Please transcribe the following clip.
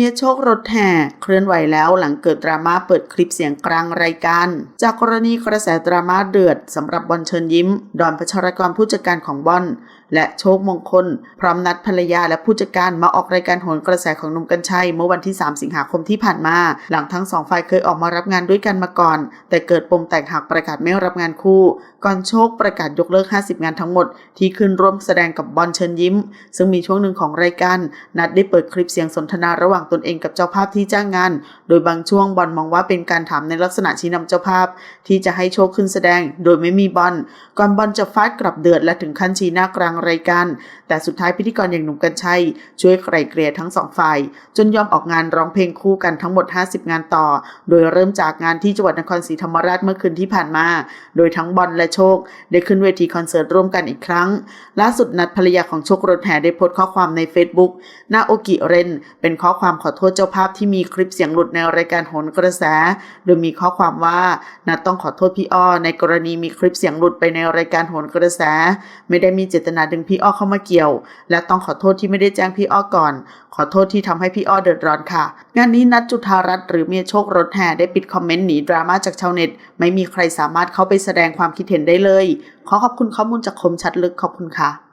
เมียโชครถแห่เคลื่อนไหวแล้วหลังเกิดดราม่าเปิดคลิปเสียงกลางรายการ จากกรณีกระแสดราม่าเดือดสำหรับบอลเชิญยิ้ม ดอนพัชรกรผู้จัดการของบอลและโชคมงคล พร้อมนัดภรรยาและผู้จัดการมาออกรายการโหนกระแสของหนุ่มกัญชัย เมื่อวันที่ 3 สิงหาคมที่ผ่านมา หลังทั้งสองฝ่ายเคยออกมารับงานด้วยกันมาก่อน แต่เกิดปมแตกหักประกาศไม่รับงานคู่ ก่อนโชคประกาศยกเลิก 50 งานทั้งหมด ที่ขึ้นร่วมแสดงกับบอลเชิญยิ้ม ซึ่งมีช่วงหนึ่งของรายการนัดได้เปิดคลิปเสียงสนทนาระหว่างตนเองกับเจ้าภาพที่จ้างงาน โดยบางช่วงบอลมองว่าเป็นการถามในลักษณะชี้นำเจ้าภาพ ที่จะให้โชคขึ้นแสดง โดยไม่มีบอลก่อนบอลจะฟาดกลับเดือดและถึงขั้นชี้หน้ากลางรายการ แต่สุดท้ายพิธีกรอย่างหนุ่มกัญชัย ช่วยไกล่เกลี่ยทั้งสองฝ่าย จนยอมออกงานร้องเพลงคู่กันทั้งหมด 50 งานต่อ โดยเริ่มจากงานที่จังหวัดนครศรีธรรมราชเมื่อคืนที่ผ่านมา โดยทั้งบอลและโชค ได้ขึ้นเวทีคอนเสิร์ตร่วมกันอีกครั้ง ล่าสุดนัดภรรยาของโชครถแห่ได้โพสต์ข้อความใน Facebook นาโอกิเรนเป็นข้อความขอโทษเจ้าภาพที่มีคลิปเสียงหลุดในรายการโหนกระแส โดยมีข้อความว่านัดต้องขอโทษพี่อ้อในกรณีมีคลิปเสียงหลุดไปในรายการโหนกระแส ไม่ได้มีเจตนาดึงพี่อ้อเข้ามาเกี่ยว และต้องขอโทษที่ไม่ได้แจ้งพี่อ้อก่อน ขอโทษที่ทำให้พี่อ้อเดือดร้อนค่ะ งานนี้นัดจุธารัตน์หรือเมียโชครถแห่ได้ปิดคอมเมนต์หนีดราม่าจากชาวเน็ต ไม่มีใครสามารถเข้าไปแสดงความคิดเห็นได้เลย ขอขอบคุณข้อมูลจากคมชัดลึกขอบคุณค่ะ